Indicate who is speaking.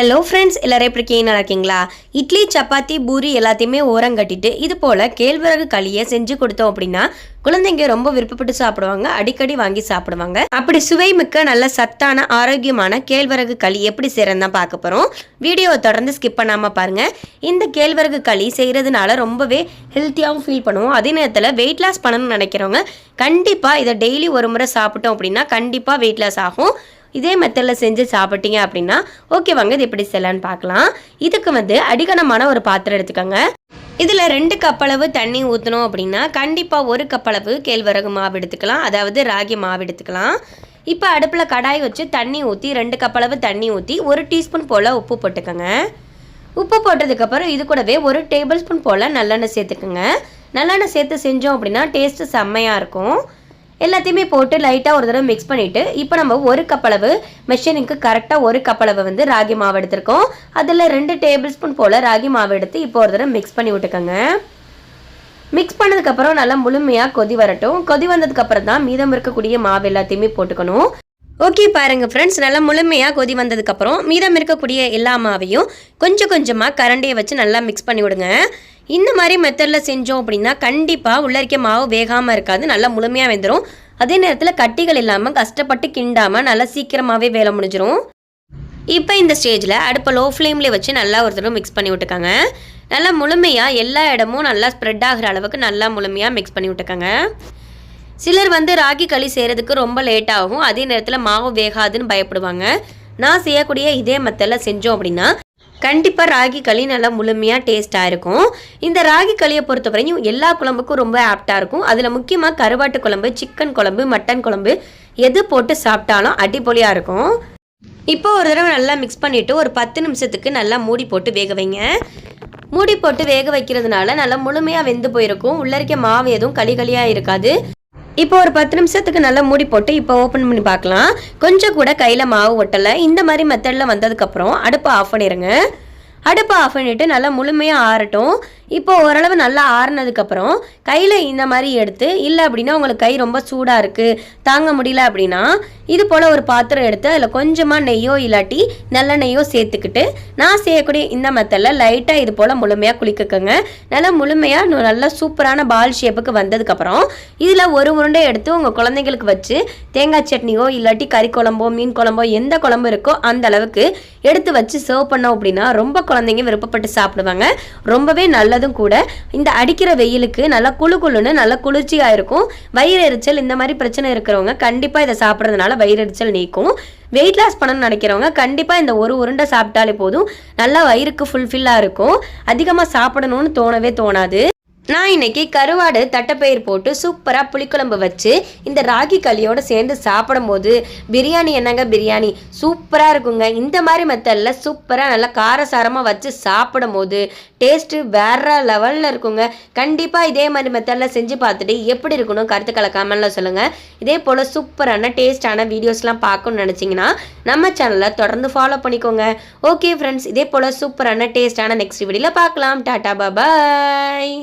Speaker 1: hello friends எல்லோரும் எப்படி இருக்கீங்க இருக்கீங்களா இட்லி சப்பாத்தி பூரி எல்லாத்தையுமே ஓரங்கட்டிட்டு இது போல் கேழ்வரகு களியை செஞ்சு கொடுத்தோம் அப்படின்னா குழந்தைங்க ரொம்ப விருப்பப்பட்டு சாப்பிடுவாங்க அடிக்கடி வாங்கி சாப்பிடுவாங்க அப்படி சுவை மிக்க நல்ல சத்தான ஆரோக்கியமான கேழ்வரகு களி எப்படி செய்கிறேன்னு பார்க்க போகிறோம் வீடியோவை தொடர்ந்து ஸ்கிப் பண்ணாமல் பாருங்கள் இந்த கேழ்வரகு களி செய்கிறதுனால ரொம்பவே ஹெல்த்தியாகவும் ஃபீல் பண்ணுவோம் அதே நேரத்தில் வெயிட் லாஸ் பண்ணணும்னு நினைக்கிறவங்க கண்டிப்பாக இதை டெய்லி ஒரு முறை சாப்பிட்டோம் அப்படின்னா கண்டிப்பாக வெயிட் லாஸ் ஆகும் இதே மெத்தடில் செஞ்சு சாப்பிட்டீங்க அப்படின்னா ஓகே வாங்க இது எப்படி செய்யலான்னு பார்க்கலாம் இதுக்கு வந்து அடிகனமான ஒரு பாத்திரம் எடுத்துக்கோங்க இதில் ரெண்டு கப்பளவு தண்ணி ஊற்றணும் அப்படின்னா கண்டிப்பாக ஒரு கப்பளவு கேழ்வரகு மாவு எடுத்துக்கலாம் அதாவது ராகி மாவு எடுத்துக்கலாம் இப்போ அடுப்பில் கடாய் வச்சு தண்ணி ஊற்றி ரெண்டு கப்பளவு தண்ணி ஊற்றி ஒரு டீஸ்பூன் போல் உப்பு போட்டுக்கோங்க உப்பு போட்டதுக்கப்புறம் இது கூடவே ஒரு டேபிள் ஸ்பூன் போல் நல்லெண்ணெய் சேர்த்துக்குங்க நல்லெண்ணெய் சேர்த்து செஞ்சோம் அப்படின்னா டேஸ்ட்டு செம்மையாக இருக்கும் எல்லாத்தையுமே போட்டு லைட்டாக ஒரு தடவை மிக்ஸ் பண்ணிவிட்டு இப்போ நம்ம ஒரு கப் அளவு கரெக்டாக ஒரு கப் அளவு வந்து ராகி மாவு எடுத்திருக்கோம் அதில் ரெண்டு டேபிள் ஸ்பூன் போல் ராகி மாவு எடுத்து இப்போ ஒரு தடவை மிக்ஸ் பண்ணி விட்டுக்கோங்க மிக்ஸ் பண்ணதுக்கப்புறம் நல்லா முழுமையாக கொதி வரட்டும் கொதி வந்ததுக்கப்புறம் தான் மீதம் இருக்கக்கூடிய மாவு எல்லாத்தையுமே போட்டுக்கணும் ஓகே பாருங்க ஃப்ரெண்ட்ஸ் நல்லா முழுமையாக கொதி வந்ததுக்கப்புறம் மீதம் இருக்கக்கூடிய எல்லா மாவையும் கொஞ்சம் கொஞ்சமாக கரண்டியை வச்சு நல்லா மிக்ஸ் பண்ணி விடுங்க இந்த மாதிரி மெத்தடில் செஞ்சோம் அப்படின்னா கண்டிப்பாக உள்ளரிக்க மாவு வேகாமல் இருக்காது நல்லா முழுமையாக வெந்துடும் அதே நேரத்தில் கட்டிகள் இல்லாமல் கஷ்டப்பட்டு கிண்டாமல் நல்லா சீக்கிரமாகவே வேலை முடிஞ்சிடும் இப்போ இந்த ஸ்டேஜில் அடுப்பை லோ ஃப்ளேம்லேயே வச்சு நல்லா ஒரு தடவை மிக்ஸ் பண்ணி விட்டுக்காங்க நல்லா முழுமையாக எல்லா இடமும் நல்லா ஸ்ப்ரெட் ஆகிற அளவுக்கு நல்லா முழுமையாக மிக்ஸ் பண்ணி விட்டுக்காங்க சிலர் வந்து ராகி களி செய்கிறதுக்கு ரொம்ப லேட் ஆகும் அதே நேரத்தில் மாவு வேகாதுன்னு பயப்படுவாங்க நான் செய்யக்கூடிய இதே மெத்தடில் செஞ்சோம் அப்படின்னா கண்டிப்பாக ராகி களி நல்லா முழுமையாக டேஸ்ட்டாக இருக்கும் இந்த ராகி களியை பொறுத்தவரையும் எல்லா குழம்புக்கும் ரொம்ப ஆப்டாக இருக்கும் அதில் முக்கியமாக கருவாட்டு குழம்பு சிக்கன் குழம்பு மட்டன் குழம்பு எது போட்டு சாப்பிட்டாலும் அடிப்பொலியாக இருக்கும் இப்போ ஒரு தடவை நல்லா மிக்ஸ் பண்ணிவிட்டு ஒரு பத்து நிமிஷத்துக்கு நல்லா மூடி போட்டு வேக வைங்க மூடி போட்டு வேக வைக்கிறதுனால நல்லா முழுமையாக வெந்து போயிருக்கும் உள்ளரிக்க மாவு எதுவும் களி களியாக இருக்காது இப்போ ஒரு பத்து நிமிஷத்துக்கு நல்லா மூடி போட்டு இப்போ ஓப்பன் பண்ணி பார்க்கலாம் கொஞ்சம் கூட கையில் மாவு ஒட்டலை இந்த மாதிரி மெத்தடில் வந்ததுக்கப்புறம் அடுப்பை ஆஃப் பண்ணிடுங்க அடுப்பை ஆஃப் பண்ணிவிட்டு நல்லா முழுமையாக ஆறட்டும் இப்போ ஓரளவு நல்லா ஆறுனதுக்கப்புறம் கையில் இந்த மாதிரி எடுத்து இல்லை அப்படின்னா உங்களுக்கு கை ரொம்ப சூடாக இருக்குது தாங்க முடியல அப்படின்னா இது போல் ஒரு பாத்திரம் எடுத்து அதில் கொஞ்சமாக நெய்யோ இல்லாட்டி நல்லெண்ணெய்யோ சேர்த்துக்கிட்டு நான் செய்யக்கூடிய இந்த மெத்தடில் லைட்டாக இது போல் முழுமையாக குளிக்கக்குங்க நல்லா முழுமையாக நல்லா சூப்பரான பால் ஷேப்புக்கு வந்ததுக்கப்புறம் இதில் ஒரு உருண்டை எடுத்து உங்கள் குழந்தைங்களுக்கு வச்சு தேங்காய் சட்னியோ இல்லாட்டி கறி குழம்போ மீன் குழம்போ எந்த குழம்பு இருக்கோ அந்த அளவுக்கு எடுத்து வச்சு சர்வ் பண்ணோம் அப்படின்னா ரொம்ப குழந்தைங்க விருப்பப்பட்டு சாப்பிடுவாங்க ரொம்பவே நல்லது இருந்ததும் கூட இந்த அடிக்கிற வெயிலுக்கு நல்லா குழு குழுன்னு நல்லா குளிர்ச்சியாக இருக்கும் வயிறு எரிச்சல் இந்த மாதிரி பிரச்சனை இருக்கிறவங்க கண்டிப்பாக இதை சாப்பிட்றதுனால வயிறு எரிச்சல் நீக்கும் வெயிட் லாஸ் பண்ணணும்னு நினைக்கிறவங்க கண்டிப்பாக இந்த ஒரு உருண்டை சாப்பிட்டாலே போதும் நல்லா வயிறுக்கு ஃபுல்ஃபில்லாக இருக்கும் அதிகமாக சாப்பிடணும்னு தோணவே தோணாது நான் இன்னைக்கு கருவாடு தட்டைப்பயிர் போட்டு சூப்பராக புளிக்குழம்பு வச்சு இந்த ராகி களியோடு சேர்ந்து சாப்பிடும்போது பிரியாணி என்னங்க பிரியாணி சூப்பராக இருக்குங்க இந்த மாதிரி மெத்தடில் சூப்பராக நல்லா காரசாரமாக வச்சு சாப்பிடும் போது டேஸ்ட்டு வேற லெவலில் இருக்குங்க கண்டிப்பாக இதே மாதிரி மெத்தடில் செஞ்சு பார்த்துட்டு எப்படி இருக்கணும் கருத்து கமெண்டில் சொல்லுங்கள் இதே போல் சூப்பரான டேஸ்டான வீடியோஸ்லாம் பார்க்கணுன்னு நினச்சிங்கன்னா நம்ம சேனலை தொடர்ந்து ஃபாலோ பண்ணிக்கோங்க ஓகே ஃப்ரெண்ட்ஸ் இதே போல் சூப்பரான டேஸ்டான நெக்ஸ்ட் வீடியோவில் பார்க்கலாம் டாட்டா பாபாய்